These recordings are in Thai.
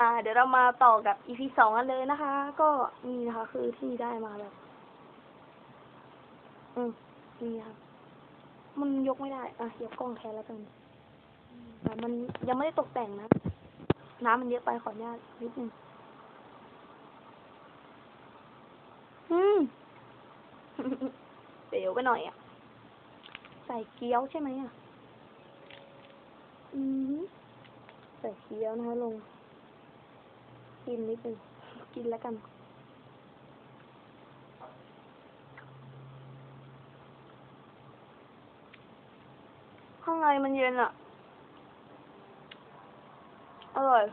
อ่า เดี๋ยวเรามาต่อกับ EP สองกันเลยนะคะ ก็นี่นะคะ คือที่ได้มาแบบ อืมนี่ค่ะมันยกไม่ได้ อะยกกล้องแทนแล้วกันแต่มันยังไม่ได้ตกแต่งนะ น้ำมันเยอะไปขออนุญาตนิดนึงอืมเดี๋ยวไปหน่อยอะ ใส่เกี๊ยวใช่ไหมอะ อืมใส่เกี๊ยวนะคะลง กินนิดนึงกินแล้วกัน ข้างในมันเย็นอะ อร่อย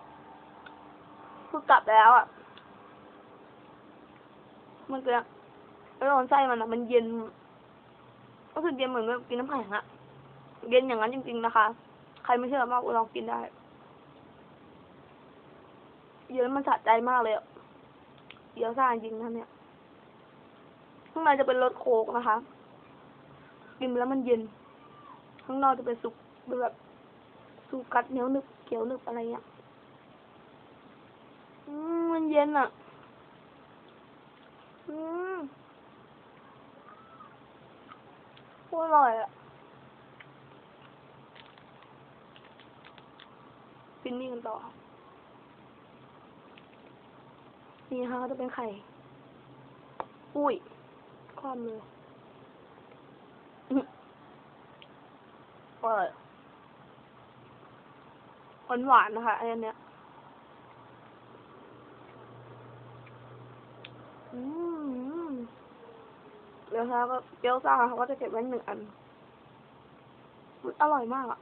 คือกลับแล้วอะ มันเกลือแล้วตอนไส้มันอะ มันเย็นก็คือเย็นเหมือนกินน้ำแข็งอะ เย็นอย่างนั้นจริงๆนะคะ ใครไม่เชื่อมากลองกินได้ เยอะมันสะใจมากเลยอะเยอะซ่าจริงนะเนี่ย ข้างในจะเป็นรสโค้กนะคะ กินแล้วมันเย็น ข้างนอกจะเป็นสุกเป็นแบบสุกัดเหนียวหนึบเขียวหนึบอะไรเงี้ยอืมมันเย็นอะ อืมโคตรอร่อยอะกินนี่กันต่อ นี่นะคะก็จะเป็นไข่ อุ้ย ความเลยอื้ออร่อยหวานหวานๆนะคะไอ้อันเนี้ย อืมเดี๋ยวนะคะก็เกี๊ยวซ่าเขาก็จะเก็บไว้หนึ่งอันอุ๊ยอร่อยมากอะ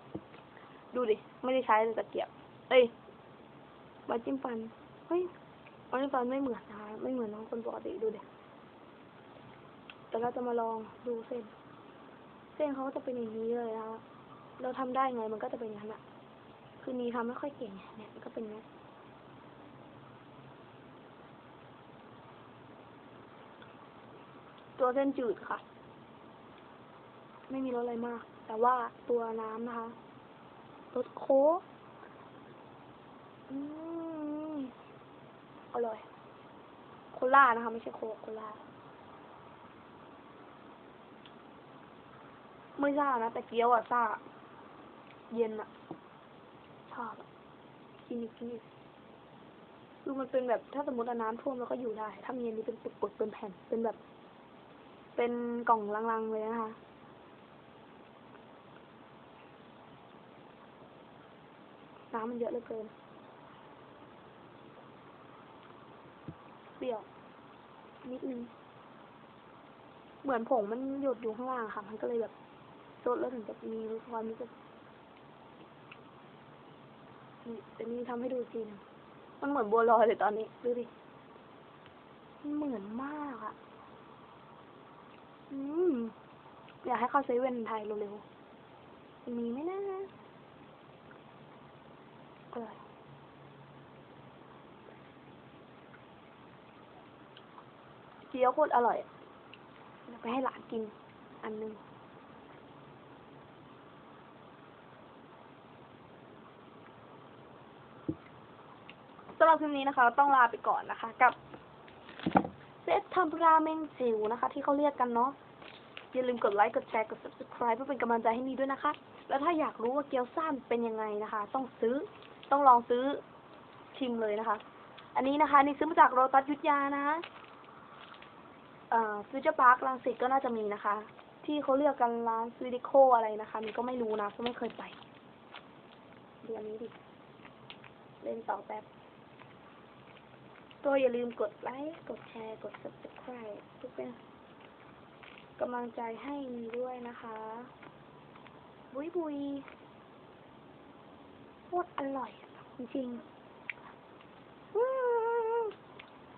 ดูดิ ไม่ได้ใช้เลยตะเกียบ เอ้ยใบจิ้มฟัน เฮ้ย อันนี้ฟันไม่เหมือนนะคะไม่เหมือนน้องคนปกติดูเด็กแต่เราจะมาลองดูเส้น เส้นเขาก็จะเป็นอย่างนี้เลยนะคะเราทำได้ไงมันก็จะเป็นอย่างนั้นอะคือนีทำไม่ค่อยเก่งเนี่ยก็เป็นอย่างนี้นตัวเส้นจืดค่ะ ไม่มีรสอะไรมาก แต่ว่าตัวน้ำนะคะรสโค้อืม อร่อย โคล่านะคะ ไม่ใช่โคโคล่าไม่ซ่านะ แต่เกี๊ยวอะซ่า เย็นอะชอบอะกินอีกกินอีกคือมันเป็นแบบถ้าสมมติน้ำท่วมแล้วก็อยู่ได้ถ้ามีอันนี้เป็นปึกๆเป็นแผ่นเป็นแบบ เป็นกล่องลังๆเลยนะคะน้ำมันเยอะเหลือเกิน เปรี้ยว นิดนึง เหมือนผงมันหยดอยู่ข้างล่างค่ะ มันก็เลยแบบซดแล้วถึงจะมีความรู้สึกนี่แต่นี่ทำให้ดูอีกทีหนึงมันเหมือนบัวลอยเลยตอนนี้ ดูดิมันเหมือนมากอะอืม อยากให้เข้าเซเว่นไทยเร็วๆ มีไหมนะอร่อย เกี๊ยวโคตรอร่อยเดี๋ยวไปให้หลานกิน อันหนึงสำหรับคลิปนี้นะคะ ต้องลาไปก่อนนะคะ กับเซตทำราเมงจิ๋วนะคะ ที่เขาเรียกกันเนาะอย่าลืมกดไลค์กดแชร์กด subscribe เพื่อเป็นกำลังใจให้นีด้วยนะคะ แล้วถ้าอยากรู้ว่าเกี๊ยวซ่านเป็นยังไงนะคะ ต้องซื้อต้องลองซื้อชิมเลยนะคะ อันนี้นะคะนี่ซื้อมาจากโรตัสยุทธยานะ ฟิวเจอร์พาร์คลังสิตก็น่าจะมีนะคะ ที่เขาเรียกกันร้านฟิดิโคอะไรนะคะมีก็ไม่รู้นะเพราะไม่เคยไปเดูอันนี้ดิ เล่นต่อแป๊บ ตัวอย่าลืมกดไลค์ กดแชร์ กด subscribe เพื่อเป็นกำลังใจให้มีด้วยนะคะ บุยบุยโคตรอร่อยจริง